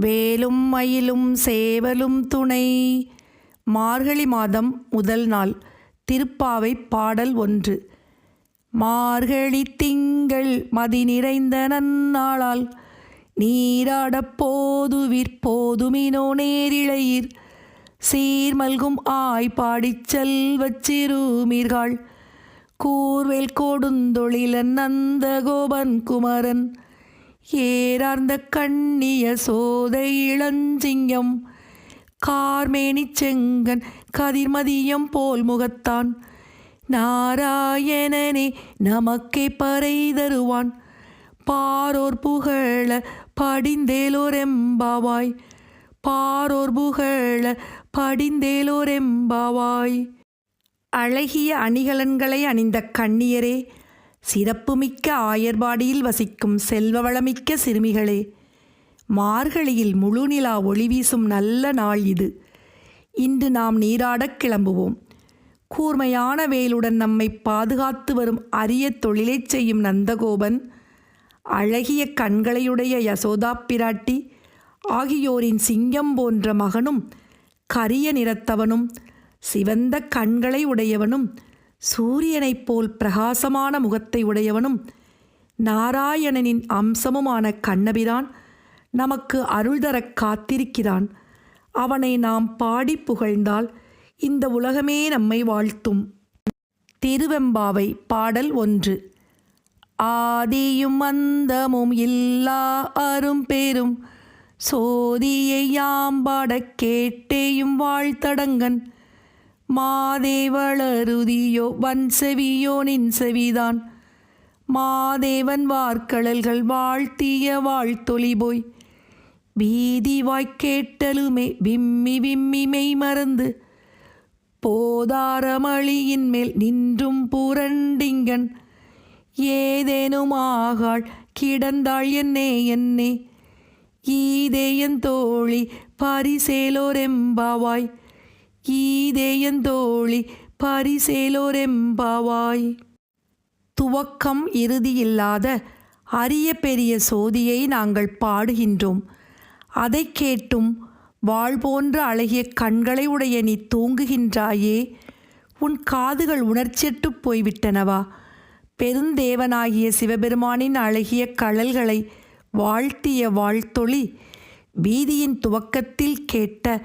வேலும் மயிலும் சேவலும் துணை. மார்கழி மாதம் முதல் நாள் திருப்பாவை பாடல் ஒன்று. மார்கழி திங்கள் மதி நிறைந்த நன்னாளால் நீராடப் போதுவிற் போதுமினோ நேரிழையீர். சீர்மல்கும் ஆய் பாடிச் செல்வச் சிறுமீர்கள். கூர்வேல் கொடுந்தொழிலன் நந்த கோபன் குமரன் ஏறார்ந்த கண்ணிய சோதை இளஞ்சிங்கம். கார்மேனி செங்கன் கதிர்மதியம் போல் முகத்தான். நாராயணனே நமக்கே பறை தருவான். பாரோர் புகழ படிந்தேலோரெம்பாவாய். பாரோர் புகழ படிந்தேலோரெம்பாவாய். அழகிய அணிகலன்களை அணிந்த கண்ணியரே சிறப்புமிக்க ஆயர்பாடியில் வசிக்கும் செல்வ வளமிக்க சிறுமிகளே மார்கழியில் முழுநிலா ஒளி வீசும் நல்ல நாள் இது. இன்று நாம் நீராடக் கிளம்புவோம். கூர்மையான வேலுடன் நம்மை பாதுகாத்து வரும் அரிய தொழிலைச் செய்யும் நந்தகோபன் அழகிய கண்களையுடைய யசோதா பிராட்டி ஆகியோரின் சிங்கம் போன்ற மகனும் கரிய நிறத்தவனும் சிவந்த கண்களை உடையவனும் சூரியனைப் போல் பிரகாசமான முகத்தை உடையவனும் நாராயணனின் அம்சமுமான கண்ணபிரான் நமக்கு அருள்தரக் காத்திருக்கிறான். அவனை நாம் பாடி புகழ்ந்தால் இந்த உலகமே நம்மை வாழ்த்தும். திருவெம்பாவை பாடல் ஒன்று. ஆதியும் அந்தமும் இல்லா அரும் பெரும் சோதியை யாம்பாடக் கேட்டேயும் வாழ்த்தடங்கன் மாதேவளருதியோ வன்செவியோ நின் செவிதான் மாதேவன் வார்க்கடல்கள் வாழ்த்திய வாழ்த்தொளி போய் வீதி வாய்க்கேட்டலுமே விம்மி விம்மி மெய் மறந்து போதாரமளியின் மேல் நின்றும் புரண்டிங்கன். ஏதேனும் ஆகாள் கிடந்தாள் என்னே என்னே. ஈதேயன் தோழி பரிசேலோரெம்பாவாய் கீதேயந்தோழி பரிசேலோரெம்பாவாய். துவக்கம் இறுதியில்லாத அரிய பெரிய சோதியை நாங்கள் பாடுகின்றோம். அதை கேட்டும் வாழ் போன்ற அழகிய கண்களை உடைய நீ தூங்குகின்றாயே. உன் காதுகள் உணர்ச்சியற்றுப் போய்விட்டனவா? பெருந்தேவனாகிய சிவபெருமானின் அழகிய கழல்களை வாழ்த்திய வாழ்த்தொளி வீதியின் துவக்கத்தில் கேட்ட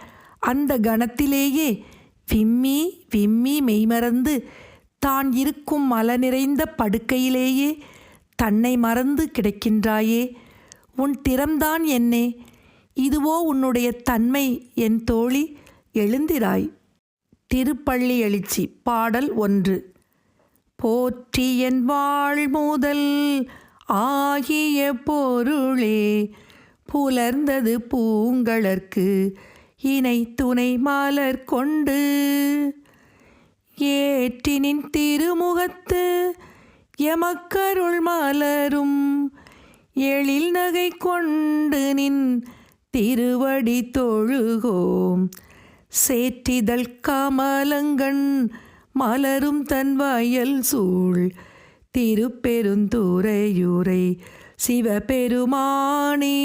அந்த கணத்திலேயே விம்மி விம்மி மெய்மறந்து தான் இருக்கும் மல நிறைந்த படுக்கையிலேயே தன்னை மறந்து கிடக்கின்றாயே உன் திறம்தான் என்னே இதுவோ உன்னுடைய தன்மை என் தோழி எழுந்திராய். திருப்பள்ளி எழுச்சி பாடல் ஒன்று. போற்றி என் வாழ் முதல் ஆகிய பொருளே புலர்ந்தது பூங்கழற்கு இணை துணை மாலர் கொண்டு ஏற்றினின் திருமுகத்து எமக்கருள் மாலரும் எழில் நகை கொண்டு நின் திருவடி தொழுகோம். சேற்றிதழ் காமலங்கண் மலரும் தன் வயல் சூழ். திருப்பெருந்துறையுரை சிவபெருமானே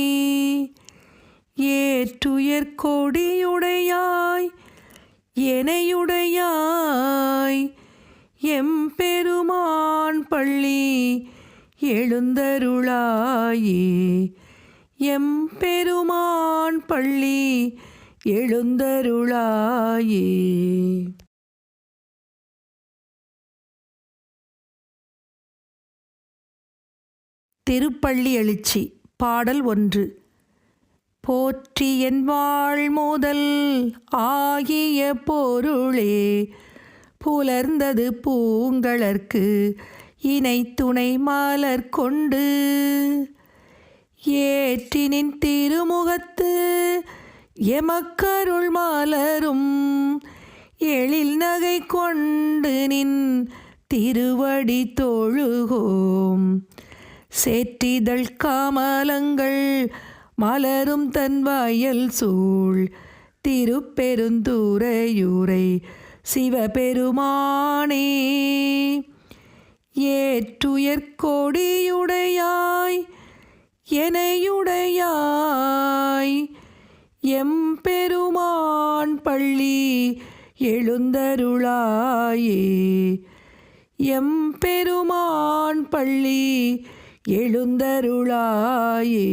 ஏற்றுயர் கொடியுடையாய் எனையுடையாய் எம்பெருமான் பள்ளி எழுந்தருளாயே. எம்பெருமான் பள்ளி எழுந்தருளாயே. திருப்பள்ளி எழுச்சி பாடல் ஒன்று. போற்றி என் வாழ் முதல் ஆகிய பொருளே. புலர்ந்தது பூங்கழற்கு இணை துணை மலர் கொண்டு. ஏற்றினின் திருமுகத்து எமக்கருள் மலரும் எழில் நகை கொண்டு நின் திருவடி தொழுகோம். சேற்றிதழ் கமலங்கள் மலரும் தன் வாயல் சூழ். திருப்பெருந்தூரையூரை சிவபெருமானே ஏற்றுயர் கொடியுடையாய் எனையுடையாய். எம்பெருமான் பள்ளி எழுந்தருளாயே எம்பெருமான் பள்ளி எழுந்தருளாயே.